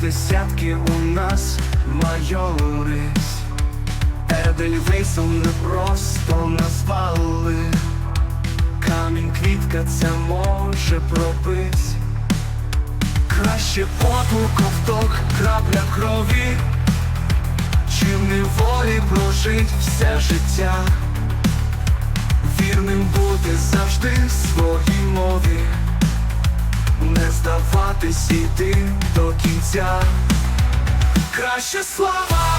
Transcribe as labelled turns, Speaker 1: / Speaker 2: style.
Speaker 1: десятки у нас майорись Едельвейсом не просто назвали Камінь квітка це може пробить. Краще поту ковток, крапля крові. Чим не волі прожить все життя. Вірним бути завжди своїй мові. Не здаватись іти до кінця. Краще слава